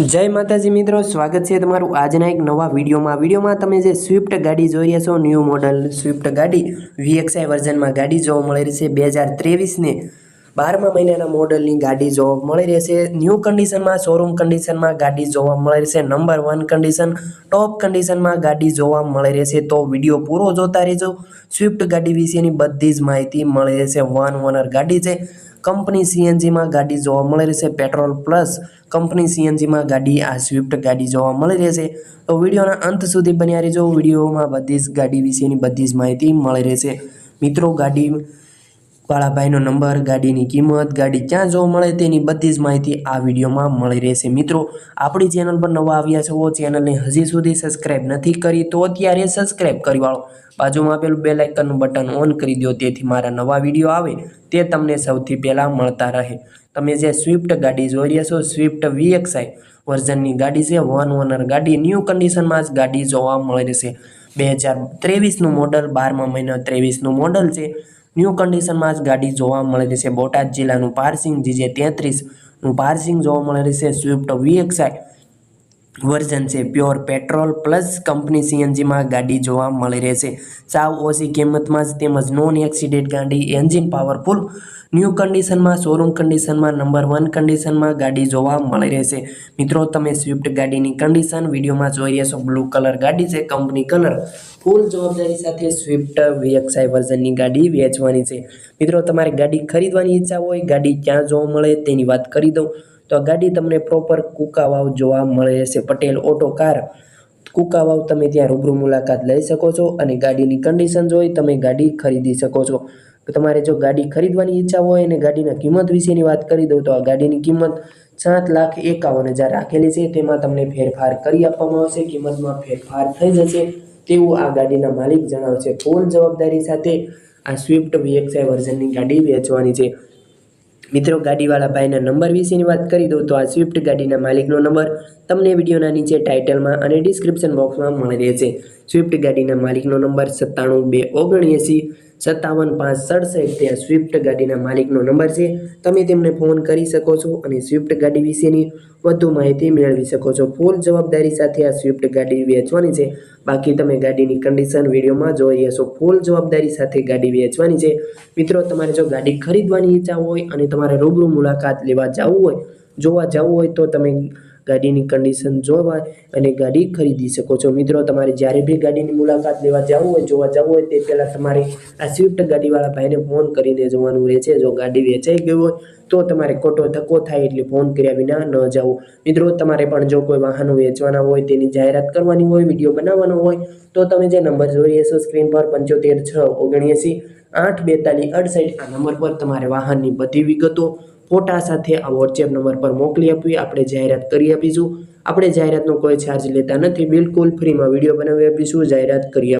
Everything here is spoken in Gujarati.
જય માતાજી મિત્રો, સ્વાગત છે તમારું આજના એક નવા વિડીયોમાં. વિડીયોમાં તમે જે સ્વિફ્ટ ગાડી જોઈ રહ્યા છો, ન્યૂ મોડલ સ્વિફ્ટ ગાડી વીએક્સઆઈ વર્ઝનમાં ગાડી જોવા મળી રહી છે. બે હજાર ત્રેવીસને બારમા મહિનાના મોડલની ગાડી જોવા મળી રહેશે. ન્યૂ કન્ડિશનમાં શોરૂમ કન્ડિશનમાં ગાડી જોવા મળી રહેશે. નંબર વન કન્ડિશન ટોપ કન્ડિશનમાં ગાડી જોવા મળી રહેશે. તો વીડિયો પૂરો જોતા રહેજો. સ્વિફ્ટ ગાડી વિશેની બધી જ માહિતી મળી રહેશે. વન ઓનર ગાડી છે. કંપની સીએનજીમાં ગાડી જોવા મળી રહેશે. પેટ્રોલ પ્લસ કંપની સીએનજીમાં ગાડી, આ સ્વિફ્ટ ગાડી જોવા મળી રહેશે. તો વિડીયોના અંત સુધી બન્યા રહેજો. વિડીયોમાં બધી જ ગાડી વિશેની બધી જ માહિતી મળી રહેશે. મિત્રો, ગાડી વાળા ભાઈનો નંબર, ગાડીની કિંમત, ગાડી ક્યાં જોવા મળે તેની બધી જ માહિતી આ વિડીયોમાં મળી રહેશે. મિત્રો, આપણી ચેનલ પર નવા આવ્યા છો ચેનલને હજી સુધી સબસ્ક્રાઈબ નથી કરી તો અત્યારે સબસ્ક્રાઇબ કરી વાળો. બાજુમાં આપેલું બે લાઇકનનું બટન ઓન કરી દો તેથી મારા નવા વીડિયો આવે તે તમને સૌથી પહેલાં મળતા રહે. તમે જે સ્વિફ્ટ ગાડી જોઈ રહ્યા છો સ્વિફ્ટ વીએક્સઆઈ વર્ઝનની ગાડી છે વન ઓનર ગાડી, ન્યૂ કન્ડિશનમાં જ ગાડી જોવા મળી રહેશે. બે હજાર ત્રેવીસનું મોડલ, બારમા મહિના ત્રેવીસનું મોડલ છે. ન્યૂ કન્ડિશનમાં જ ગાડી જોવા મળી રહેશે. બોટાદ જિલ્લાનું પાર્સિંગ જીજે તેત્રીસનું પાર્સિંગ જોવા મળી રહેશે. સ્વિફ્ટ વીએક્સઆઈ વર્ઝન છે. પ્યોર પેટ્રોલ પ્લસ કંપની સીએનજીમાં ગાડી જોવા મળી રહેશે. સાવ ઓછી કિંમતમાં જ તેમજ નોન એક્સિડેન્ટ ગાડી એન્જિન પાવરફુલ ન્યૂ કન્ડિશનમાં, શોરૂમ કન્ડિશનમાં, નંબર વન કન્ડિશનમાં ગાડી જોવા મળી રહેશે. મિત્રો, તમે સ્વિફ્ટ ગાડીની કન્ડિશન વિડીયોમાં જોઈ રહ્યા છો. બ્લુ કલર ગાડી છે, કંપની કલર. ફૂલ જવાબદારી સાથે સ્વિફ્ટ વીએક્સઆઈ વર્ઝનની ગાડી વેચવાની છે. મિત્રો, તમારે ગાડી ખરીદવાની ઈચ્છા હોય, ગાડી ક્યાં જોવા મળે તેની વાત કરી દઉં. તો આ ગાડી તમને પ્રોપર કુકાવાવ જોવા મળે છે પટેલ ઓટો કાર. કુકાવાવ તમે ત્યાં રૂબરૂ મુલાકાત લઈ શકો છો અને ગાડીની કન્ડિશન જોઈ તમે ગાડી ખરીદી શકો છો. તો તમારે જો ગાડી ખરીદવાની ઈચ્છા હોય અને ગાડીના કિંમત વિશેની વાત કરી દઉં તો આ ગાડીની કિંમત સાત લાખ એકાવન હજાર રાખેલી છે. તેમાં તમને ફેરફાર કરી આપવામાં આવશે, કિંમતમાં ફેરફાર થઈ જશે તેવું આ ગાડીના માલિક જણાવે છે ફૂલ જવાબદારી સાથે આ સ્વિફ્ટ વીએક્સઆઈ વર્ઝનની ગાડી વેચવાની છે. મિત્રો, ગાડીવાળા ભાઈના નંબર વિશેની વાત કરી દઉં તો આ સ્વિફ્ટ ગાડીના માલિકનો નંબર તમને વિડીયોના નીચે ટાઇટલમાં અને ડિસ્ક્રિપ્શન બોક્સમાં મળી રહેશે. સ્વિફ્ટ ગાડીના માલિકનો નંબર સત્તાણું બે ઓગણએંસી સત્તાવન પાંચ સડસઠ તે આ સ્વિફ્ટ ગાડીના માલિકનો નંબર છે. તમે તેમને ફોન કરી શકો છો અને સ્વિફ્ટ ગાડી વિશેની વધુ માહિતી મેળવી શકો છો. ફૂલ જવાબદારી સાથે આ સ્વિફ્ટ ગાડી વેચવાની છે. બાકી તમે ગાડીની કન્ડિશન વિડીયોમાં જોઈ હશો ફૂલ જવાબદારી સાથે ગાડી વેચવાની છે. મિત્રો, તમારે જો ગાડી ખરીદવાની ઈચ્છા હોય અને તમારે રૂબરૂ મુલાકાત લેવા જવું હોય, જોવા જવું હોય તો તમે ગાડીની કન્ડિશન જોવા અને ગાડી ખરીદી શકો છો. મિત્રો, તમારે જ્યારે બી ગાડીની મુલાકાત લેવા જવું હોય, જોવા જવું હોય, તે પહેલાં તમારે આ સ્વિફ્ટ ગાડીવાળા ભાઈને ફોન કરીને જવાનું રહેશે. જો ગાડી વેચાઈ ગઈ હોય, તો તમારે ખોટો ધક્કો થાય એટલે ફોન કર્યા વિના ન જવું મિત્રો, તમારે પણ જો કોઈ વાહનો વેચવાના હોય, તેની જાહેરાત કરવાની હોય, વીડિયો બનાવવાનો હોય, તો તમે જે નંબર જોઈ છો, સ્ક્રીન પર પંચોતેર છ ઓગણએંસી આઠ બેતાલીસ અડસઠ, આ નંબર પર તમારે વાહનની બધી વિગતો ફોટા સાથે આ વોટ્સએપ નંબર પર મોકલી આપવી. આપણે જાહેરાત કરી આપીશું. આપણે જાહેરાતનો કોઈ ચાર્જ લેતા નથી. બિલકુલ ફ્રીમાં વીડિયો બનાવી આપીશું. જાહેરાત કરી